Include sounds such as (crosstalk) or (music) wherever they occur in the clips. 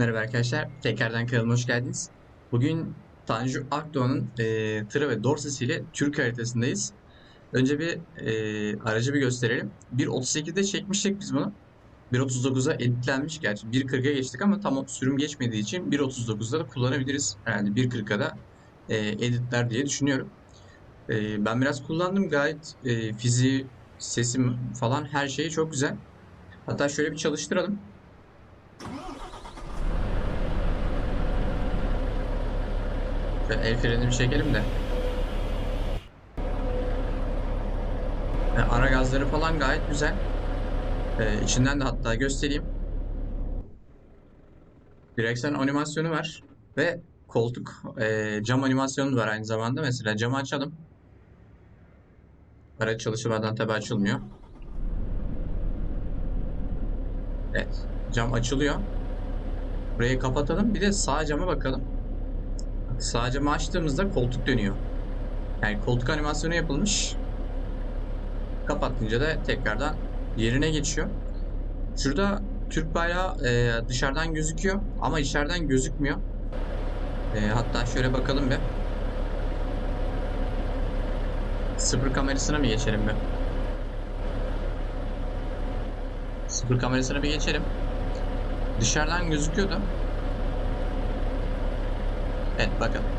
Merhaba arkadaşlar, tekrardan kanalıma hoş geldiniz. Bugün Tanju Akdoğan'ın e, tırı ve dorsesiyle Türk haritasındayız. Önce bir e, aracı bir gösterelim. 1.38'de çekmiştik biz bunu. 1.39'a editlenmiş gerçi. 1.40'a geçtik ama tam sürüm geçmediği için 1.39'da da kullanabiliriz. Herhalde 1.40'a da e, editler diye düşünüyorum. E, ben biraz kullandım gayet e, fiziği, sesim falan her şeyi çok güzel. Hatta şöyle bir çalıştıralım. Şöyle el frenini bir çekelim de. Ara gazları falan gayet güzel. Ee, içinden de hatta göstereyim. Direksiyon animasyonu var. Ve koltuk e, cam animasyonu var aynı zamanda. Mesela camı açalım. Araç çalışmadan tabi açılmıyor. Evet. Cam açılıyor. Burayı kapatalım. Bir de sağ cama bakalım. Sağ camı açtığımızda koltuk dönüyor. Yani koltuk animasyonu yapılmış. Kapatınca da tekrardan yerine geçiyor. Şurada Türk bayrağı e, dışarıdan gözüküyor ama içeriden gözükmüyor. E, hatta şöyle bakalım bir. Sıfır kamerasına mı geçelim bir? Sıfır kamerasına bir geçelim. Dışarıdan gözüküyordu. Evet bakın.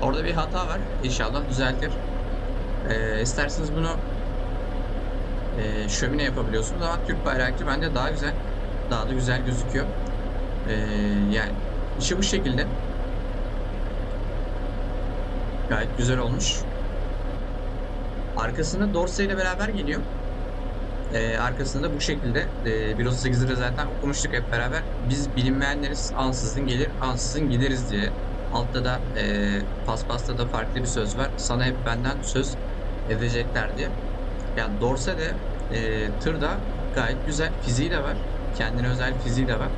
Orada bir hata var. İnşallah düzeltir. Ee, isterseniz bunu e, şömine yapabiliyorsunuz ama Türk bayraklı bence daha güzel. Daha da güzel gözüküyor. Ee, yani işi bu şekilde. Gayet güzel olmuş. Arkasında Dorse ile beraber geliyor. Ee, arkasında bu şekilde e, 1.38'de zaten okumuştuk hep beraber. Biz bilinmeyenleriz ansızın gelir ansızın gideriz diye. Altta da e, paspasta da farklı bir söz var. Sana hep benden söz edecekler diye. Yani Dorse de e, tırda gayet güzel. Fiziği de var. Kendine özel fiziği de var.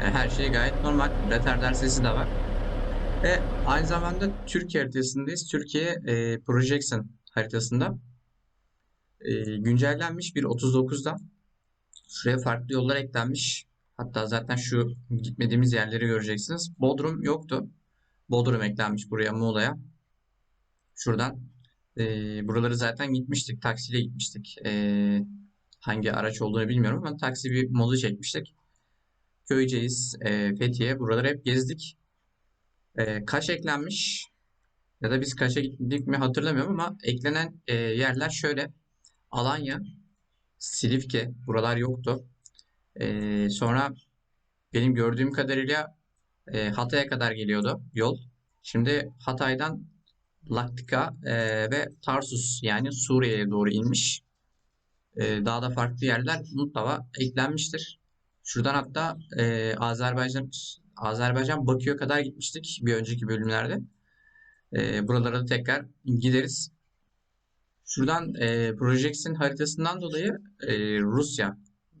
E, her şey gayet normal. Retarder sesi de var. Ve aynı zamanda Türkiye haritasındayız. Türkiye e, Projection haritasında e, güncellenmiş bir 39'da. Şuraya farklı yollar eklenmiş. Hatta zaten şu gitmediğimiz yerleri göreceksiniz. Bodrum yoktu. Bodrum eklenmiş buraya Muğla'ya. Şuradan e, buraları zaten gitmiştik. Taksiyle gitmiştik. E, hangi araç olduğunu bilmiyorum ama taksi bir modu çekmiştik. Köyceğiz, e, Fethiye buraları hep gezdik. E, Kaş eklenmiş. Ya da biz Kaş'a gittik mi hatırlamıyorum ama eklenen e, yerler şöyle. Alanya, Silifke buralar yoktu. E, sonra benim gördüğüm kadarıyla e, Hatay'a kadar geliyordu yol. Şimdi Hatay'dan Laktika e, ve Tarsus yani Suriye'ye doğru inmiş. E, daha da farklı yerler mutlaka eklenmiştir. Şuradan hatta e, Azerbaycan Azerbaycan Bakü'ye kadar gitmiştik bir önceki bölümlerde. E, buralara da tekrar gideriz. Şuradan e, Projection haritasından dolayı e, Rusya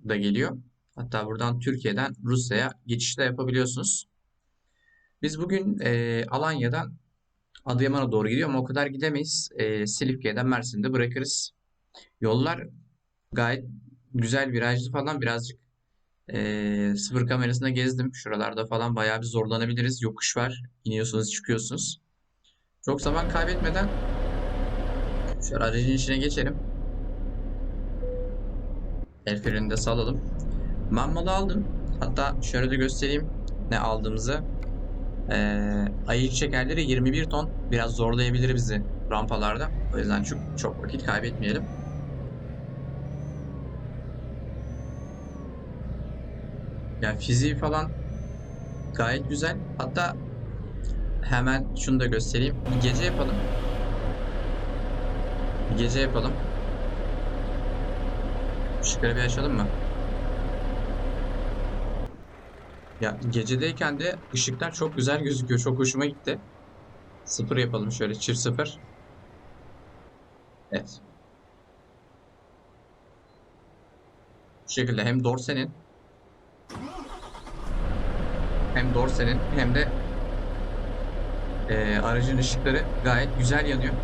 da geliyor. Hatta buradan Türkiye'den Rusya'ya geçiş de yapabiliyorsunuz. Biz bugün e, Alanya'dan Adıyaman'a doğru gidiyor ama o kadar gidemeyiz. E, Silifke'den Mersin'de bırakırız. Yollar gayet güzel virajlı falan birazcık e, sıfır kamerasına gezdim. Şuralarda falan bayağı bir zorlanabiliriz. Yokuş var. İniyorsunuz çıkıyorsunuz. Çok zaman kaybetmeden şöyle aracın içine geçelim. El frenini de salalım. Ben malı aldım. Hatta şöyle de göstereyim ne aldığımızı. Ee, ayıcı çekerleri 21 ton. Biraz zorlayabilir bizi rampalarda. O yüzden çok, çok vakit kaybetmeyelim. Yani fiziği falan gayet güzel. Hatta hemen şunu da göstereyim. Bir gece yapalım. Bir gece yapalım. Işıkları bir açalım mı? Ya gecedeyken de ışıklar çok güzel gözüküyor. Çok hoşuma gitti. Sıfır yapalım şöyle çift sıfır. Evet. Bu şekilde hem dorsenin hem dorsenin hem de e, aracın ışıkları gayet güzel yanıyor.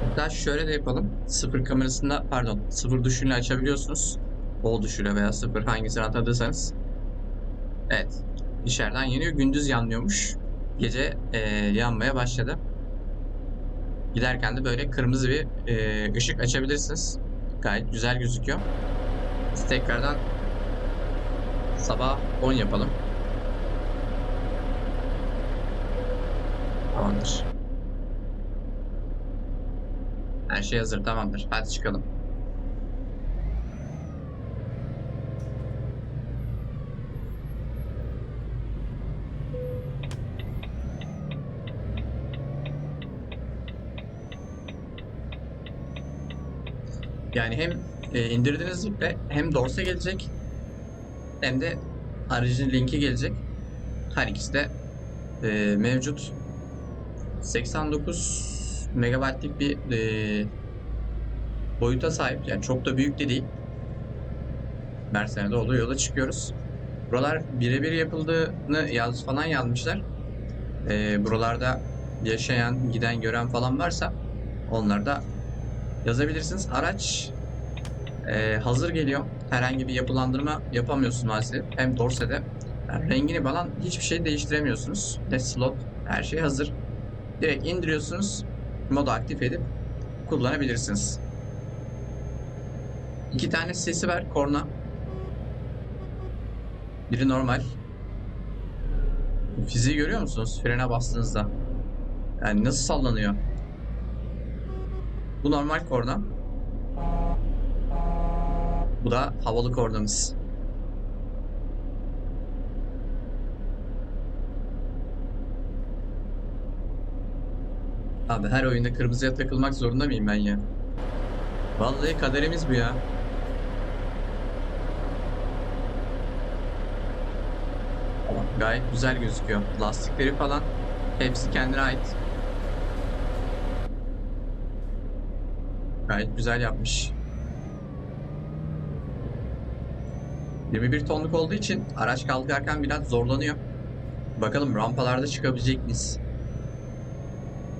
Hatta şöyle de yapalım. Sıfır kamerasında pardon sıfır düşüşünü açabiliyorsunuz. Bol düşüyle veya sıfır hangisini atadıysanız. Evet. İçeriden yanıyor. Gündüz yanmıyormuş. Gece e, yanmaya başladı. Giderken de böyle kırmızı bir e, ışık açabilirsiniz. Gayet güzel gözüküyor. Biz tekrardan sabah 10 yapalım. Tamamdır. Her şey hazır tamamdır. Hadi çıkalım. Yani hem e, indirdiğiniz hem Dorse gelecek hem de aracın linki gelecek. Her ikisi de e, mevcut. 89 megabaytlık bir e, boyuta sahip. Yani çok da büyük de değil. Mersin'e doğru yola çıkıyoruz. Buralar birebir yapıldığını yaz falan yazmışlar. E, buralarda yaşayan, giden, gören falan varsa onlar da yazabilirsiniz. Araç e, hazır geliyor. Herhangi bir yapılandırma yapamıyorsunuz maalesef. Hem Dorse'de yani rengini falan hiçbir şey değiştiremiyorsunuz. Ne slot, her şey hazır. Direkt indiriyorsunuz, modu aktif edip kullanabilirsiniz. İki tane sesi var, korna. Biri normal. Fiziği görüyor musunuz? Frene bastığınızda. Yani nasıl sallanıyor? Bu normal korna. Bu da havalı kornamız. Abi her oyunda kırmızıya takılmak zorunda mıyım ben ya? Vallahi kaderimiz bu ya. Gayet güzel gözüküyor. Lastikleri falan hepsi kendine ait. Gayet güzel yapmış. 21 tonluk olduğu için araç kalkarken biraz zorlanıyor. Bakalım rampalarda çıkabilecek miyiz?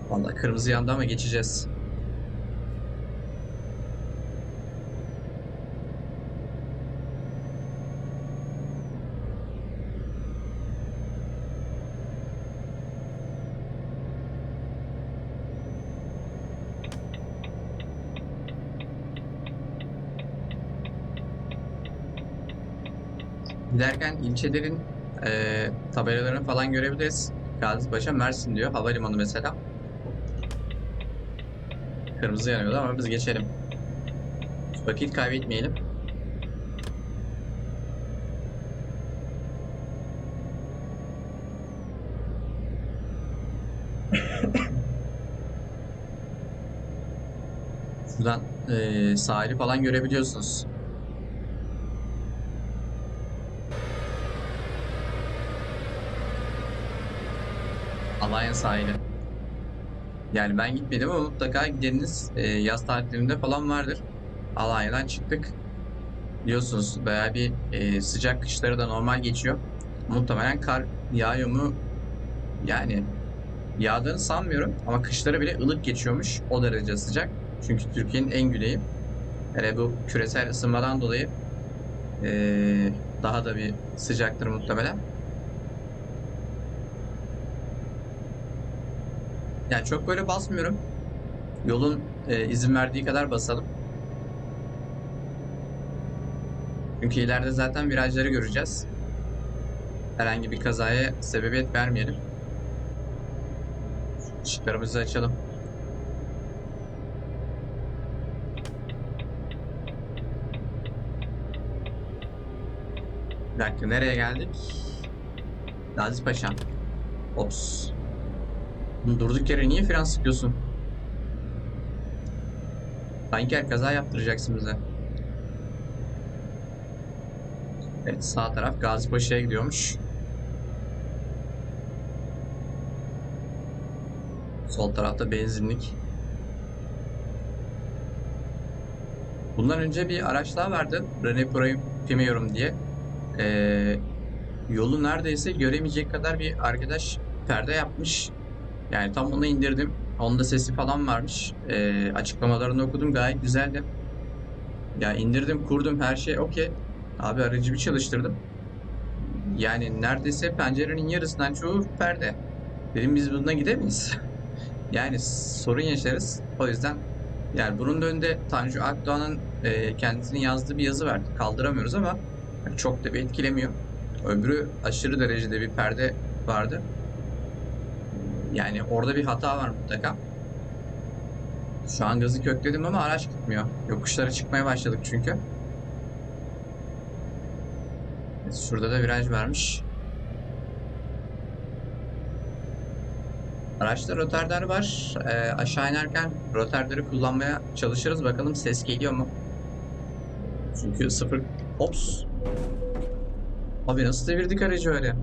Vallahi kırmızı yandı ama geçeceğiz. Giderken ilçelerin e, tabelalarını falan görebiliriz. Gazipaşa, Mersin diyor. Havalimanı mesela. Kırmızı yanıyordu ama biz geçelim. Vakit kaybetmeyelim. Şuradan e, sahili falan görebiliyorsunuz. Alanya sahili. Yani ben gitmedim ama mutlaka gideniniz e, yaz tatilinde falan vardır. Alanya'dan çıktık. Biliyorsunuz bayağı bir e, sıcak kışları da normal geçiyor. Muhtemelen kar yağıyor mu? Yani yağdığını sanmıyorum ama kışları bile ılık geçiyormuş. O derece sıcak. Çünkü Türkiye'nin en güneyi. Hele bu küresel ısınmadan dolayı e, daha da bir sıcaktır muhtemelen. Yani çok böyle basmıyorum. Yolun e, izin verdiği kadar basalım. Çünkü ileride zaten virajları göreceğiz. Herhangi bir kazaya sebebiyet vermeyelim. Işıklarımızı açalım. Bir dakika nereye geldik? Gazi Paşa. Ops. Durduk yere niye fren sıkıyorsun? Tanker kaza yaptıracaksın bize. Evet sağ taraf Gazipaşa'ya gidiyormuş. Sol tarafta benzinlik. Bundan önce bir araç daha vardı. Renault Premium diye. Ee, yolu neredeyse göremeyecek kadar bir arkadaş perde yapmış. Yani tam onu indirdim. Onda sesi falan varmış. Ee, açıklamalarını okudum. Gayet güzeldi. Ya indirdim, kurdum. Her şey okey. Abi aracı bir çalıştırdım. Yani neredeyse pencerenin yarısından çoğu perde. Dedim biz bununla gidemeyiz. (laughs) yani sorun yaşarız. O yüzden yani bunun önünde Tanju Akdoğan'ın e, kendisinin yazdığı bir yazı var. Kaldıramıyoruz ama çok da bir etkilemiyor. Öbürü aşırı derecede bir perde vardı. Yani orada bir hata var mutlaka. Şu an gazı kökledim ama araç gitmiyor. Yokuşlara çıkmaya başladık çünkü. Şurada da viraj vermiş. Araçta rotardar var. Ee, aşağı inerken rotardarı kullanmaya çalışırız. Bakalım ses geliyor mu? Çünkü sıfır... Ops! Abi nasıl devirdik aracı öyle?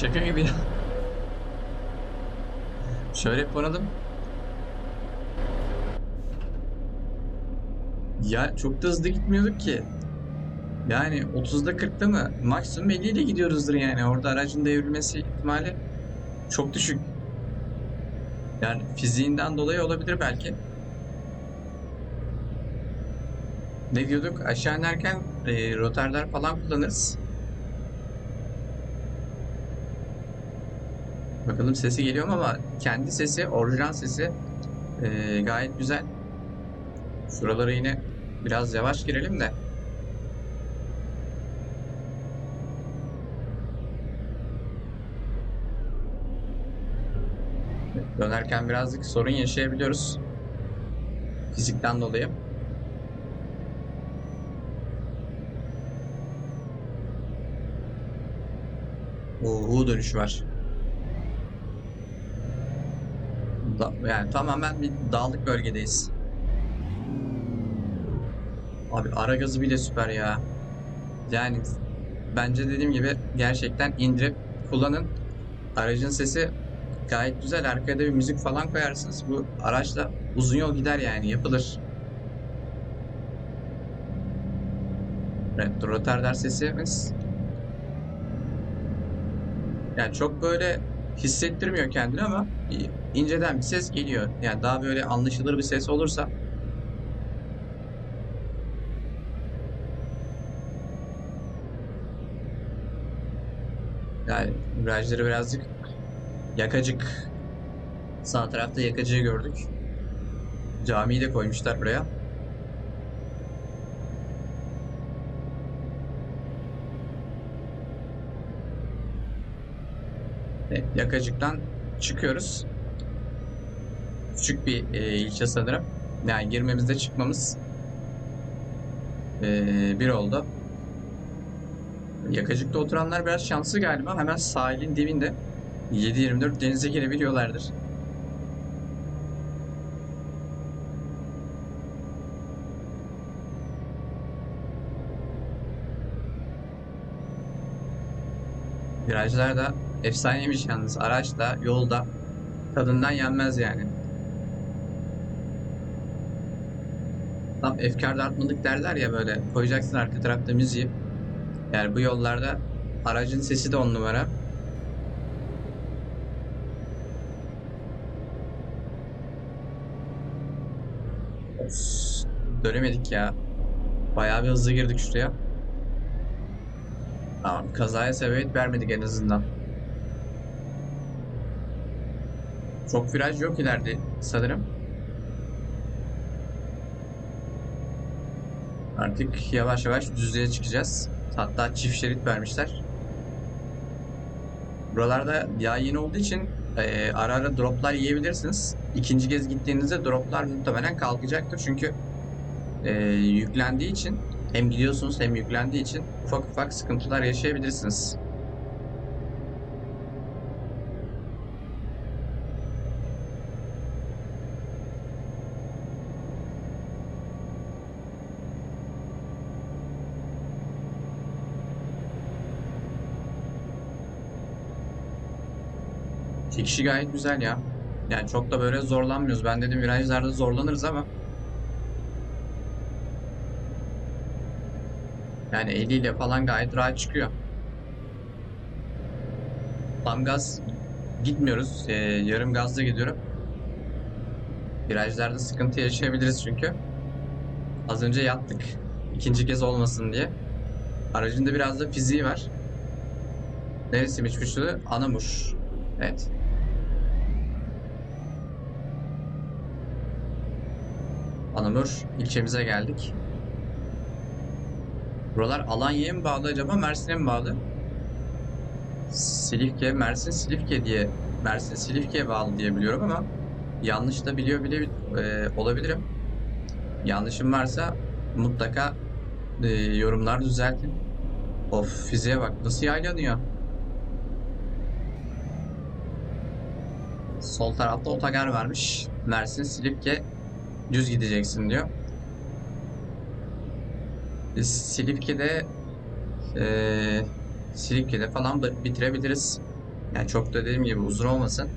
Şaka gibi. Şöyle yapalım. Ya çok da hızlı gitmiyorduk ki. Yani 30'da 40'da mı? Maksimum 50 ile gidiyoruzdur yani. Orada aracın devrilmesi ihtimali çok düşük. Yani fiziğinden dolayı olabilir belki. Ne diyorduk? Aşağı inerken e, rotardar falan kullanırız. Bakalım sesi geliyor mu ama kendi sesi, orijinal sesi e, gayet güzel. Şuralara yine biraz yavaş girelim de. Dönerken birazcık sorun yaşayabiliyoruz. Fizikten dolayı. Oo, dönüş var. Da, yani tamamen bir dağlık bölgedeyiz. Abi ara gazı bile süper ya. Yani bence dediğim gibi gerçekten indirip kullanın. Aracın sesi gayet güzel. Arkaya da bir müzik falan koyarsınız. Bu araçla uzun yol gider yani yapılır. Evet, rotardar sesimiz. Yani çok böyle hissettirmiyor kendini ama inceden bir ses geliyor. Yani daha böyle anlaşılır bir ses olursa yani virajları birazcık yakacık. Sağ tarafta yakacığı gördük. Camiyi de koymuşlar buraya. Evet, yakacıktan çıkıyoruz. Küçük bir e, ilçe sanırım. Yani girmemizde çıkmamız e, bir oldu. Yakacıkta oturanlar biraz şanslı galiba. Hemen sahilin dibinde 7-24 denize girebiliyorlardır. Virajlar da efsaneymiş yalnız. Araçta, yolda tadından yenmez yani. Tam efkarda artmadık derler ya böyle. Koyacaksın arka tarafta müziği. Yani bu yollarda aracın sesi de on numara. Of, dönemedik ya. Bayağı bir hızlı girdik şuraya. Tamam, kazaya sebebiyet vermedik en azından. Çok viraj yok ileride sanırım. Artık yavaş yavaş düzlüğe çıkacağız. Hatta çift şerit vermişler. Buralarda yağ yeni olduğu için e, ara ara droplar yiyebilirsiniz. İkinci kez gittiğinizde droplar muhtemelen kalkacaktır. Çünkü e, yüklendiği için hem gidiyorsunuz hem yüklendiği için ufak ufak sıkıntılar yaşayabilirsiniz. Çekişi gayet güzel ya. Yani çok da böyle zorlanmıyoruz. Ben dedim virajlarda zorlanırız ama Yani eliyle falan gayet rahat çıkıyor. Tam gaz gitmiyoruz. Ee, yarım gazda gidiyorum. Virajlarda sıkıntı yaşayabiliriz çünkü. Az önce yattık. İkinci kez olmasın diye. Aracın da biraz da fiziği var. Neresiymiş güçlü? Anamur. Evet. Anamur ilçemize geldik. Buralar Alanya'ya mı bağlı acaba? Mersin'e mi bağlı? Silifke, Mersin Silifke diye Mersin Silifke'ye bağlı diye biliyorum ama yanlış da biliyor bile e, olabilirim. Yanlışım varsa mutlaka e, yorumlar düzeltin. Of fiziğe bak nasıl yaylanıyor. Sol tarafta otogar varmış. Mersin Silifke düz gideceksin diyor. Biz Silifke'de eee Silifke'de falan bi- bitirebiliriz. Yani çok da dediğim gibi uzun olmasın.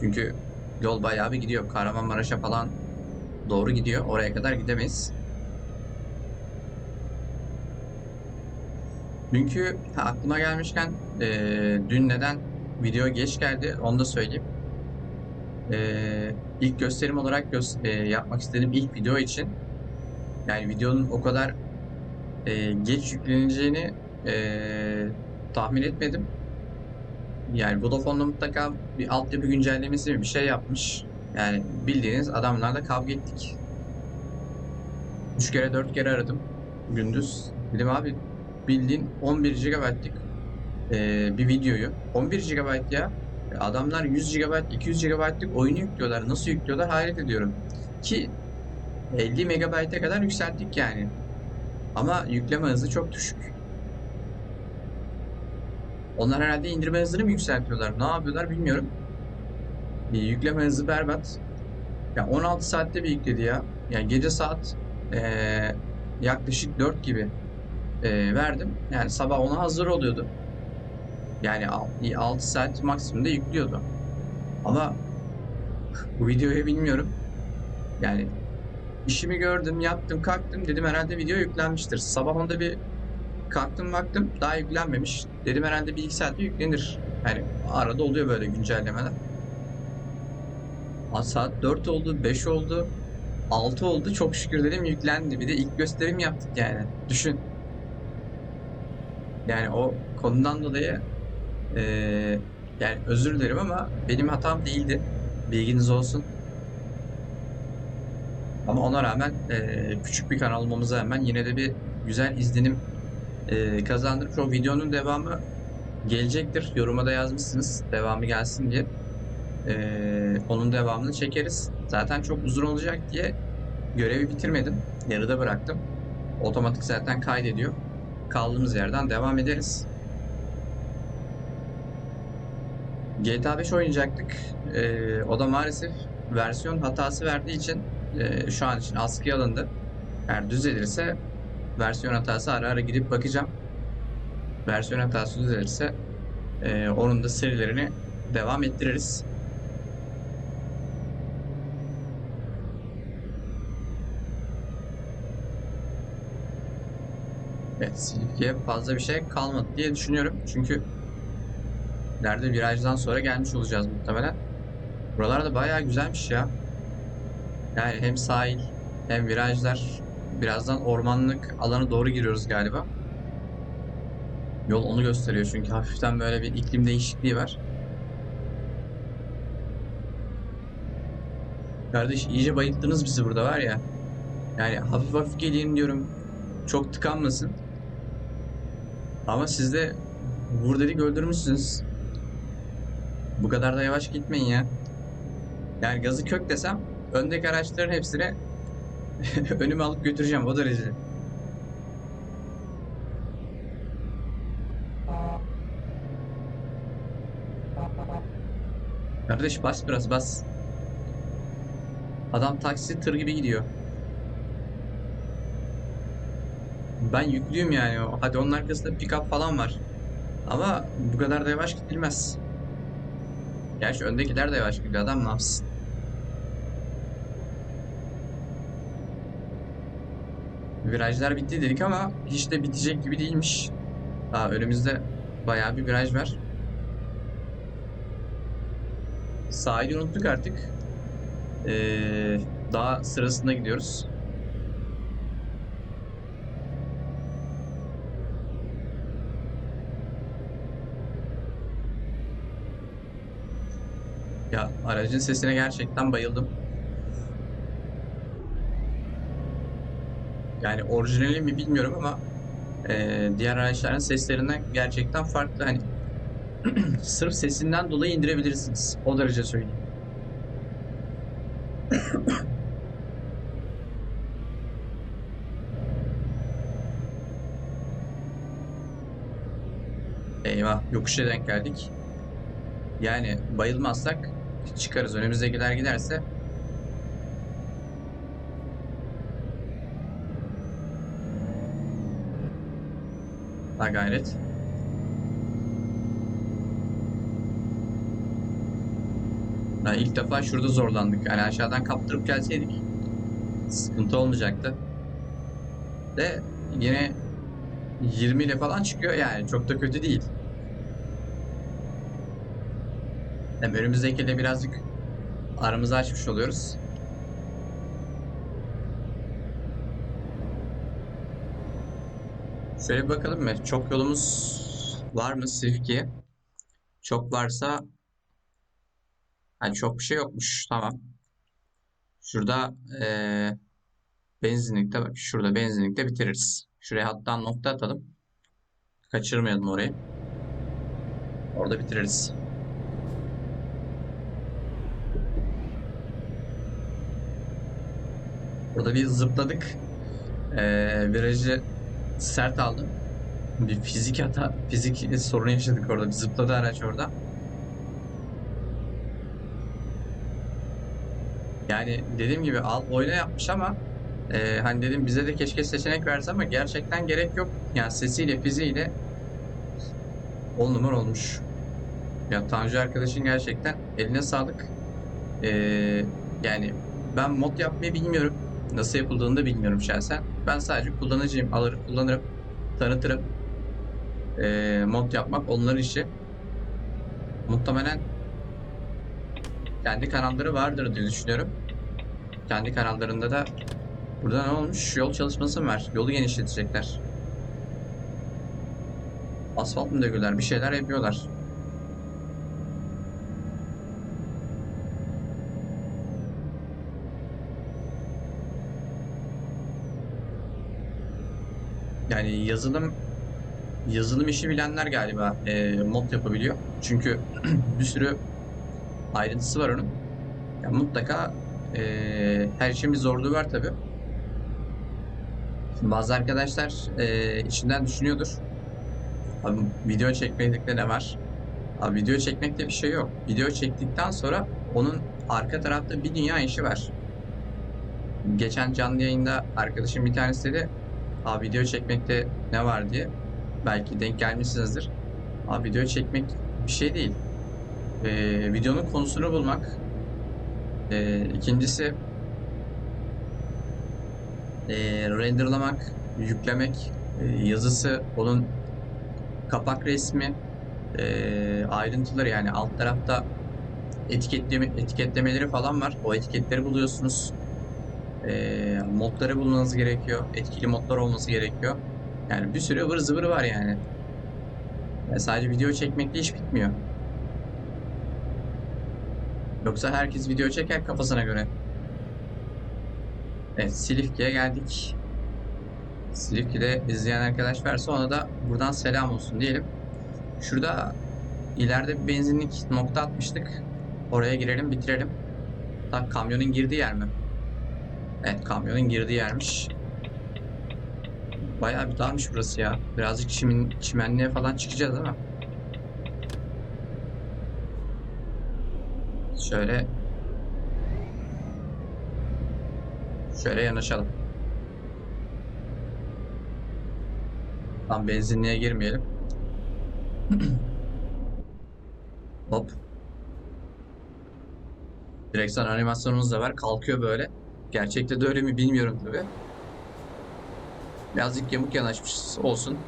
Çünkü yol bayağı bir gidiyor. Kahramanmaraş'a falan doğru gidiyor. Oraya kadar gidemeyiz. Dünkü ha, aklıma gelmişken eee, dün neden video geç geldi onu da söyleyeyim. Eee ilk gösterim olarak gös- eee, yapmak istediğim ilk video için yani videonun o kadar eee, geç yükleneceğini eee, tahmin etmedim. Yani Vodafone'da mutlaka bir altyapı güncellemesi mi bir şey yapmış. Yani bildiğiniz adamlarla kavga ettik. 3 kere 4 kere aradım gündüz. Dedim abi bildiğin 11 GB'lık eee, bir videoyu 11 GB ya adamlar 100 GB 200 GB'lık oyunu yüklüyorlar. Nasıl yüklüyorlar hayret ediyorum. Ki 50 MB'e kadar yükselttik yani. Ama yükleme hızı çok düşük. Onlar herhalde indirme hızını mı yükseltiyorlar? Ne yapıyorlar bilmiyorum. E, yükleme hızı berbat. Ya 16 saatte bir yükledi ya. Yani gece saat eee, yaklaşık 4 gibi eee, verdim. Yani sabah ona hazır oluyordu. Yani 6 saat maksimumda yüklüyordu. Ama bu videoyu bilmiyorum. Yani işimi gördüm, yaptım, kalktım. Dedim herhalde video yüklenmiştir. Sabah onda bir kalktım baktım daha yüklenmemiş. Dedim herhalde bir iki saatte yüklenir. Yani arada oluyor böyle güncellemeler. Aa, Saat 4 oldu, 5 oldu, 6 oldu. Çok şükür dedim yüklendi. Bir de ilk gösterim yaptık yani. Düşün. Yani o konudan dolayı eee, yani özür dilerim ama benim hatam değildi. Bilginiz olsun. Ama ona rağmen eee, küçük bir kanal olmamıza rağmen yine de bir güzel izlenim eee kazandırmış. O videonun devamı gelecektir. Yoruma da yazmışsınız. Devamı gelsin diye. Eee, onun devamını çekeriz. Zaten çok uzun olacak diye görevi bitirmedim. Yarıda bıraktım. Otomatik zaten kaydediyor. Kaldığımız yerden devam ederiz. GTA 5 oynayacaktık. Eee, o da maalesef versiyon hatası verdiği için eee, şu an için askıya alındı. Eğer düzelirse versiyon hatası ara ara gidip bakacağım. Versiyon hatası düzelirse eee, onun da serilerini devam ettiririz. Evet, Silifke'ye fazla bir şey kalmadı diye düşünüyorum. Çünkü ileride virajdan sonra gelmiş olacağız muhtemelen. Buralar da bayağı güzelmiş ya. Yani hem sahil hem virajlar. Birazdan ormanlık alana doğru giriyoruz galiba. Yol onu gösteriyor çünkü hafiften böyle bir iklim değişikliği var. Kardeş iyice bayılttınız bizi burada var ya. Yani hafif hafif geleyim diyorum. Çok tıkanmasın. Ama siz de vur dedik öldürmüşsünüz. Bu kadar da yavaş gitmeyin ya. Yani gazı kök desem öndeki araçların hepsini (laughs) önüme alıp götüreceğim o derece. Kardeş bas biraz bas. Adam taksi tır gibi gidiyor. Ben yüklüyüm yani. Hadi onun arkasında pick-up falan var. Ama bu kadar da yavaş gidilmez. Gerçi öndekiler de yavaş gidiyor. Adam ne? Virajlar bitti dedik ama hiç de bitecek gibi değilmiş. Daha önümüzde bayağı bir viraj var. Sahili unuttuk artık. Ee, daha sırasında gidiyoruz. Ya aracın sesine gerçekten bayıldım. Yani orijinali mi bilmiyorum ama e, diğer araçların seslerinden gerçekten farklı. Hani (clears throat) sırf sesinden dolayı indirebilirsiniz. O derece söyleyeyim. (clears throat) Eyvah, yokuşa denk geldik. Yani bayılmazsak çıkarız. Önümüzdekiler giderse ha gayret. Ha, ilk defa şurada zorlandık. Yani aşağıdan kaptırıp gelseydik sıkıntı olmayacaktı. De yine 20 ile falan çıkıyor yani çok da kötü değil. Hem önümüzdekiyle birazcık aramızı açmış oluyoruz. Şöyle bir bakalım mı? Çok yolumuz var mı Silifke'ye? Çok varsa hani çok bir şey yokmuş. Tamam. Şurada eee benzinlikte bak şurada benzinlikte bitiririz. Şuraya hatta nokta atalım. Kaçırmayalım orayı. Orada bitiririz. Burada bir zıpladık. Ee, virajı sert aldım. Bir fizik hata, fizik sorunu yaşadık orada. Bir zıpladı araç orada. Yani dediğim gibi al oyna yapmış ama e, hani dedim bize de keşke seçenek verse ama gerçekten gerek yok. Yani sesiyle fiziğiyle on numara olmuş. Ya Tanju arkadaşın gerçekten eline sağlık. Ee, yani ben mod yapmayı bilmiyorum. Nasıl yapıldığını da bilmiyorum şahsen. Ben sadece kullanıcıyım. Alır kullanırım. Tanıtırım. Ee, mod yapmak onların işi. Muhtemelen kendi kanalları vardır diye düşünüyorum. Kendi kanallarında da burada ne olmuş? Yol çalışması mı var? Yolu genişletecekler. Asfalt mı döküyorlar? Bir şeyler yapıyorlar. Yani yazılım yazılım işi bilenler galiba e, mod yapabiliyor. Çünkü (clears throat) bir sürü ayrıntısı var onun. Ya mutlaka e, her işin bir zorluğu var tabi. Bazı arkadaşlar e, içinden düşünüyordur. Abi video çekmekte ne var? Abi video çekmekte bir şey yok. Video çektikten sonra onun arka tarafta bir dünya işi var. Geçen canlı yayında arkadaşım bir tanesi dedi Abi video çekmekte ne var diye. Belki denk gelmişsinizdir. Abi video çekmek bir şey değil. Ee, videonun konusunu bulmak. Ee, ikincisi e, renderlamak, yüklemek, e, yazısı, onun kapak resmi, e, ayrıntıları yani alt tarafta etiketleme, etiketlemeleri falan var. O etiketleri buluyorsunuz e, modları bulmanız gerekiyor. Etkili modlar olması gerekiyor. Yani bir sürü ıvır zıvır var yani. yani. Sadece video çekmekle iş bitmiyor. Yoksa herkes video çeker kafasına göre. Evet Silifke'ye geldik. Silifke'de izleyen arkadaş varsa ona da buradan selam olsun diyelim. Şurada ileride bir benzinlik nokta atmıştık. Oraya girelim bitirelim. Tak kamyonun girdiği yer mi? Evet kamyonun girdiği yermiş. Bayağı bir darmış burası ya. Birazcık çimin, çimenliğe falan çıkacağız ama. Şöyle Şöyle yanaşalım. Tam benzinliğe girmeyelim. (clears throat) Hop. Direksiyon animasyonumuz da var. Kalkıyor böyle. Gerçekte de öyle mi bilmiyorum tabi. Birazcık yamuk yanaşmış olsun.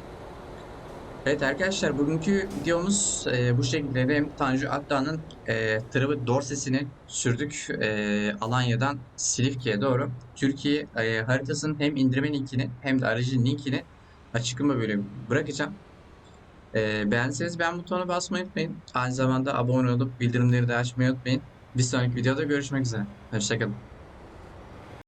Evet arkadaşlar bugünkü videomuz e, bu şekilde hem Tanju Akdağ'ın e, tırı Dorses'ini sürdük e, Alanya'dan Silifke'ye doğru. Türkiye e, haritasının hem indirme linkini hem de aracın linkini açıklama bölümü bırakacağım. E, beğendiyseniz beğen butonuna basmayı unutmayın. Aynı zamanda abone olup bildirimleri de açmayı unutmayın. Bir sonraki videoda görüşmek üzere. Hoşçakalın.